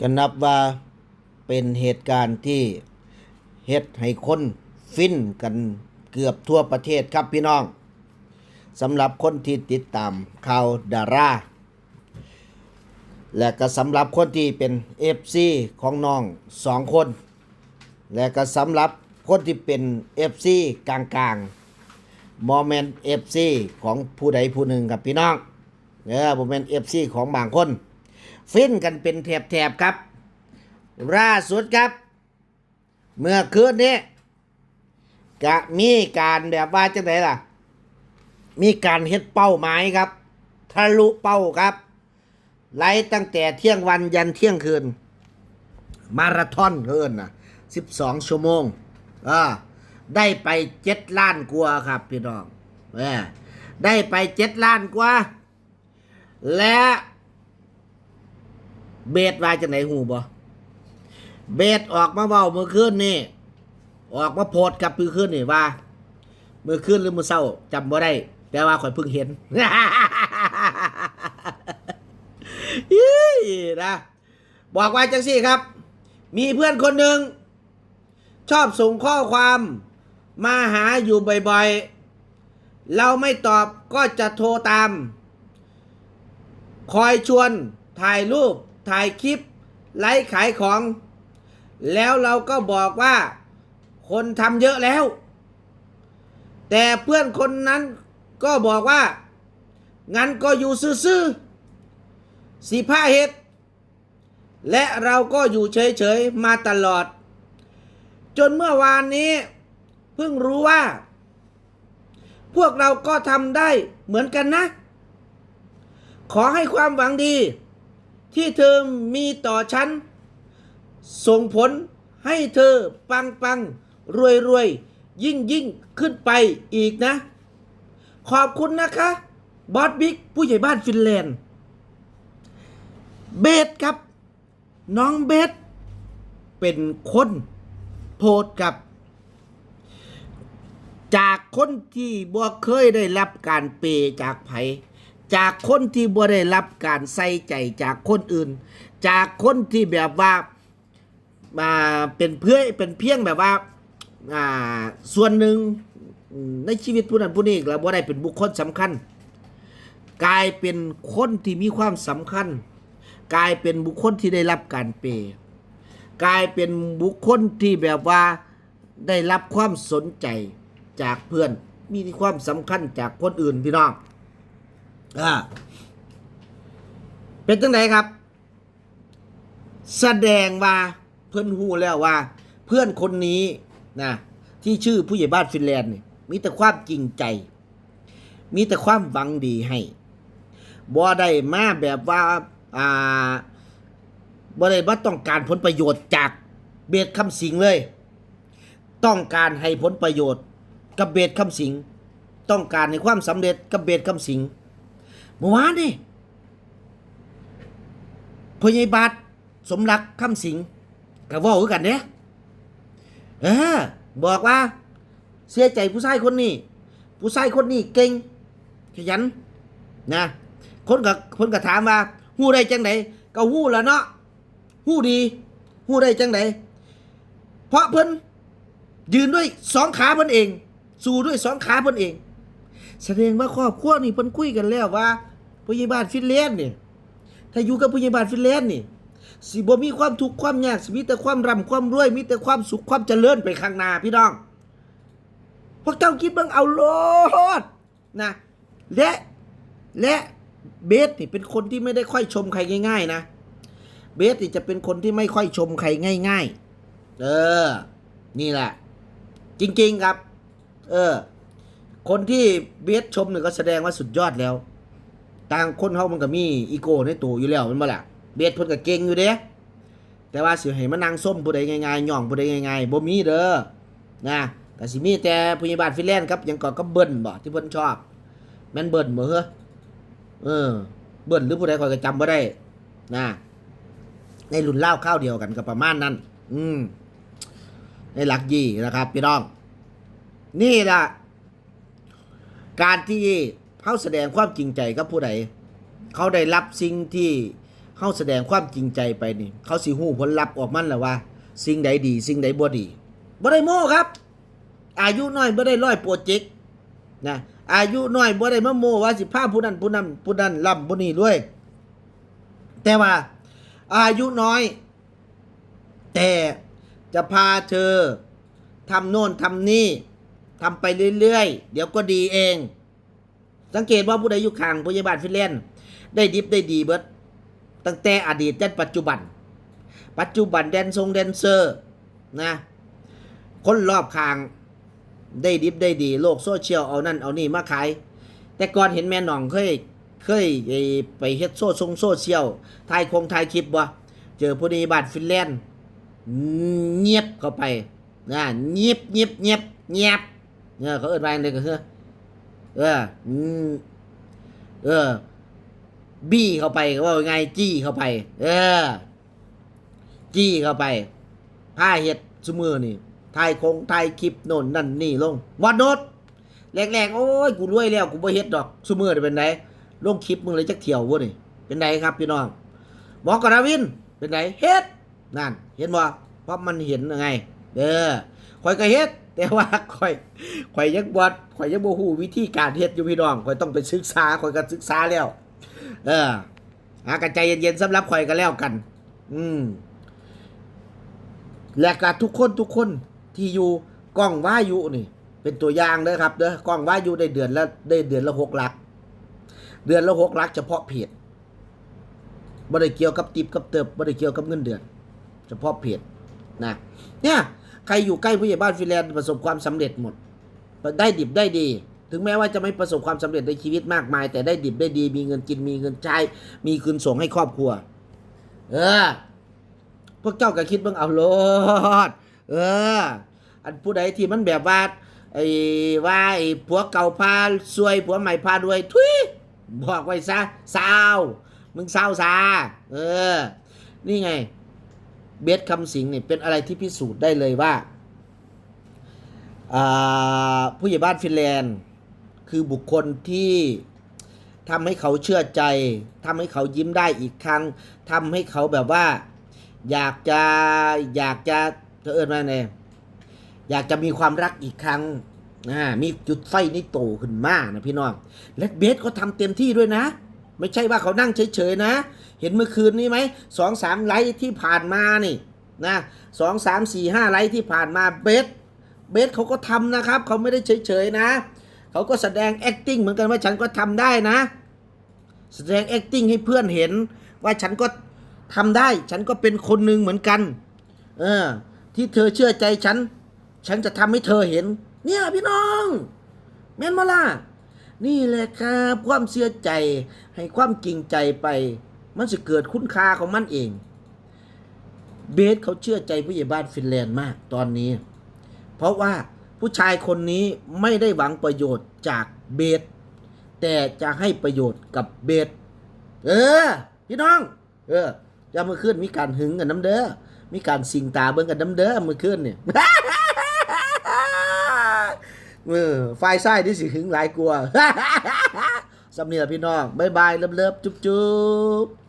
ก็นับว่าเป็นเหตุการณ์ที่เฮ็ดให้คนฟินกันเกือบทั่วประเทศครับพี่น้องสำหรับคนที่ติดตามข่าวดาราและก็สำหรับคนที่เป็น FC ของน้องสองคน และก็สำหรับคนที่เป็น FC กลางๆโมเมนต์ FC ของผู้ใดผู้หนึ่งครับพี่น้องเออโมเมนต์ FC ของบางคน ฟินกันเป็นแถบๆครับล่าสุดครับ เมื่อคืนนี้กะมีการแบบว่าจังไดล่ะ มีการเฮ็ดเป้าหมายครับ ทะลุเป้าครับไล่ตั้งแต่เที่ยงวันยันเที่ยงคืน มาราธอนเกินนะ12ชั่วโมงอ่าได้ไปเจ็ดล้านกว่าครับพี่น้องได้ไปเจ็ดล้านกว่า และ เบสว่าจะไหนหูบ่เบสออกมาเบาเมื่อคืนนี่ออกมาโพดกับเมื่อคืนนี่ว่าเมื่อคืนหรือเมื่อเช้าจำบ่ได้ แต่ว่าข่อยเพิ่งเห็นยี่นะบอกไว้จังสี่ครับ มีเพื่อนคนหนึ่งชอบส่งข้อความมาหาอยู่บ่อยๆ เราไม่ตอบก็จะโทรตาม คอยชวนถ่ายรูป ถ่ายคลิปไลฟ์ขายของ แล้วเราก็บอกว่าคนทำเยอะแล้ว แต่เพื่อนคนนั้นก็บอกว่า งั้นก็อยู่ซื่อๆสีผ้าเห็ดและเราก็อยู่เฉยๆมาตลอด จนเมื่อวานนี้ เพิ่งรู้ว่า พวกเราก็ทำได้เหมือนกันนะ ขอให้ความหวังดี ที่เธอมีต่อฉัน ส่งผลให้เธอปังปังรวยรวยยิ่งยิ่งขึ้นไปอีกนะ ขอบคุณนะคะบอสบิ๊กผู้ใหญ่บ้านฟินแลนด์ เบสครับ น้องเบสเป็นคนโพสกับ จากคนที่บ่เคยได้รับการเปย์จากไผ จากคนที่บ่ได้รับการใส่ใจจากคนอื่น จากคนที่แบบว่ามาเป็นเพื่อเป็นเพียงแบบว่าอ่าส่วนหนึ่งในชีวิตผู้นั้นผู้นี้แล้วบ่ได้เป็นบุคคลสำคัญ กลายเป็นคนที่มีความสำคัญ กลายเป็นบุคคลที่ได้รับการเปย์กลายเป็นบุคคลที่แบบว่าได้รับความสนใจจากเพื่อนมีความสำคัญจากคนอื่นพี่น้อง อ่าเป็นจังไดครับ แสดงว่าเพื่อนหูแล้วว่า เพื่อนคนนี้นะที่ชื่อผู้ใหญ่บ้านฟินแลนด์นี่มีแต่ความจริงใจ มีแต่ความหวังดีให้บ่ได้มาแบบว่าอ่าบ่ได้ว่าต้องการผลประโยชน์จากเบสคำสิงเลย ต้องการให้ผลประโยชน์กับเบสคำสิง ต้องการในความสำเร็จกับเบสคำสิง เมื่อวานนี่พญายบาทสมรักคำสิงกับว่าคือกันเนี่ยเออบอกว่า เสียใจผู้ชายคนนี้ ผู้ชายคนนี้เก่งขยันนะ คนกับคนก็ถามว่าหู้ได้จังไดก็หู้แล้วเนาะหู้ดีหู้ได้จังไดเพราะเพิ่นยืนด้วยสองขาเพิ่นเอง สู้ด้วยสองขาเพิ่นเอง แสดงว่าครอบครัวนี่เพิ่นคุยกันแล้วว่าผู้ใหญ่บ้านฟินแลนด์นี่ถ้าอยู่กับผู้ใหญ่บ้านฟินแลนด์นี่สิบ่มีความทุกข์ความยากสิมีแต่ความร่ำความรวยมีแต่ความสุขความเจริญไปข้างหน้าพี่น้องพวกเจ้าคิดเบิ่งเอาโลดนะและและเบสนี่เป็นคนที่ไม่ได้ค่อยชมใครง่าย ๆ นะ เบสนี่จะเป็นคนที่ไม่ค่อยชมใครง่าย ๆ เออ นี่แหละ จริง ๆ ครับ เออ คนที่เบสชมเนี่ยก็แสดงว่าสุดยอดแล้ว ต่างคนเขามันก็มีอีโก้ในตัวอยู่แล้วมันบ่ล่ะเบสเพิ่นก็เก่งอยู่เด้แต่ว่าสิให้มานั่งส้มผู้ใดง่ายๆย่องผู้ใดง่ายๆบ่มีเด้อนะก็สิมีแต่ผู้ใหญ่บ้านฟินแลนด์ครับยังก็ก็เบิ้ลบ่ที่เพิ่นชอบแม่นเบิ้ลบ่เฮ้อเออ เบิ้ลหรือผู้ใดข้อยก็จำบ่ได้นะในรุ่นเล่าวข้าวเดียวกันก็ประมาณนั้น อืมในหลักยี่นะครับ พี่น้อง นี่ล่ะ การที่เขาแสดงความจริงใจกับผู้ใดเขาได้รับสิ่งที่เฮาแสดงความจริงใจไปนี่ เขาสิฮู้ผลลัพธ์ออกมันแหละว่า สิ่งใดดี สิ่งใดบ่ดีบ่ได้โม้ครับ อายุน้อยบ่ได้ร้อยโปรเจกต์นะอายุน้อยบ่ได้มาโม้ว่าสิพาผู้นั้นผู้นั้นผู้นั้นร่ำผู้นี้วย แต่ว่า อายุน้อย แต่จะพาเธอทำโน่นทำนี่ ทำไปเรื่อยๆ เดี๋ยวก็ดีเอง สังเกตว่าผู้ใดอยู่ข้างพยาบาลฟินแลนด์ได้ดิบได้ดีเบิดตั้งแต่อดีตจนปัจจุบัน ปัจจุบันแดนทรงแดนเซอร์นะคนรอบข้างได้ดิบได้ดี โลกโซเชียลเอานั่นเอานี่มาขาย แต่ก่อนเห็นแม่หน่องเคยเคยไอ้ไปเฮ็ดโซซงโซเชียลถ่ายคงถ่ายคลิปบ่เจอผู้ดีบาทฟินแลนด์เงียบเข้าไปนะเงียบเงียบเงียบเงียบ เนี่ยเขาเอิ้นว่าจั่งใดก็คือเอออืมเออ บี้เข้าไปก็ว่าไงจี้เข้าไป เออ จี้เข้าไปผ้าเฮ็ดซุมือนี่ถ่ายคงถ่ายคลิปโน่นนั่นนี่ลงวัดโนดแรกๆโอ้ยกูรวยแล้วกูบ่เฮ็ดดอกซุมือนี่เป็นไงลงคลิปมึงเลยจักเที่ยวบ่นี่เป็นไงครับพี่น้องบอกกบนาวิน เป็นไงเฮ็ดนั่น เห็นบ่เพราะมันเห็นยังไงเด้อข่อยก็เฮ็ด แต่ว่าข่อยข่อยยังบ่ข่อยยังบ่ฮู้วิธีการเฮ็ดอยู่พี่น้องข่อยต้องไปศึกษาข่อยก็ศึกษาแล้ว เออหากระใจเย็นๆสำหรับข่อยก็แล้วกัน อืมและกทุกคนทุกคนที่อยู่กล้องว่ายุนี่ เป็นตัวอย่างเด้อครับเด้อกล้องว่ายุได้เดือนละได้เดือนละหกหลัก เดือนละหกหลัก เฉพาะเพจบ่ได้เกี่ยวกับติบกับเติบบ่ได้เกี่ยวกับเงินเดือน เฉพาะเพจนะ เนี่ย ใครอยู่ใกล้ผู้ใหญ่บ้านฟินแลนด์ประสบความสำเร็จหมด ได้ดิบได้ดี ถึงแม้ว่าจะไม่ประสบความสำเร็จในชีวิตมากมาย แต่ได้ดิบได้ดี มีเงินกินมีเงินใช้มีคืนส่งให้ครอบครัว เออพวกเจ้าก็คิดบิ่งเอาโลดเออ อันผู้ใดที่มันแบบว่าไอ้ว่าไอ้ผัวเก่าพาซวยผัวใหม่พารวยทุยบอกไว้ซะสาวมึงสาวซาเออ นี่ไง เบสคำสิงนี่เป็นอะไรที่พิสูจน์ได้เลยว่า ผู้ใหญ่บ้านฟินแลนด์ คือบุคคลที่ทำให้เขาเชื่อใจทำให้เขายิ้มได้อีกครั้งทำให้เขาแบบว่า อยากจะอยากจะเธอเอิญมาเนี่ยอยากจะมีความรักอีกครั้งนะมีจุดไฟนี่โตขึ้นมากนะพี่น้องและเบสก็ทำเต็มที่ด้วยนะ ไม่ใช่ว่าเขานั่งเฉยๆนะ เห็นเมื่อคืนนี้ไหมสองสามไลท์ที่ผ่านมานี่นะสองสามสี่ห้าไลท์ที่ผ่านมาเบสเบสเขาก็ทำนะครับ เขาไม่ได้เฉยๆนะ เขาก็แสดง acting เหมือนกันว่าฉันก็ทำได้นะ แสดง acting ให้เพื่อนเห็น ว่าฉันก็ทำได้ ฉันก็เป็นคนหนึ่งเหมือนกัน เออ ที่เธอเชื่อใจฉัน ฉันจะทำให้เธอเห็น เนี่ยพี่น้อง แม่นมาล่ะ นี่แหละครับความเชื่อใจให้ความจริงใจไป มันจะเกิดคุณค่าของมันเอง เบสเขาเชื่อใจผู้ใหญ่บ้านฟินแลนด์มากตอนนี้ เพราะว่าผู้ชายคนนี้ไม่ได้หวังประโยชน์จากเบสแต่จะให้ประโยชน์กับเบสเออ พี่น้อง เออจะเมื่อคืนมีการหึงกันน้ำเด้อมีการสิงตาเบิ่งกันน้ำเด้อเมื่อคืนเนี่ย เออฝ่ายซ้ที่สิหึงหลายกลัวสำเนียพี่น้อง บ๊ายบาย เลิฟๆจุ๊บๆ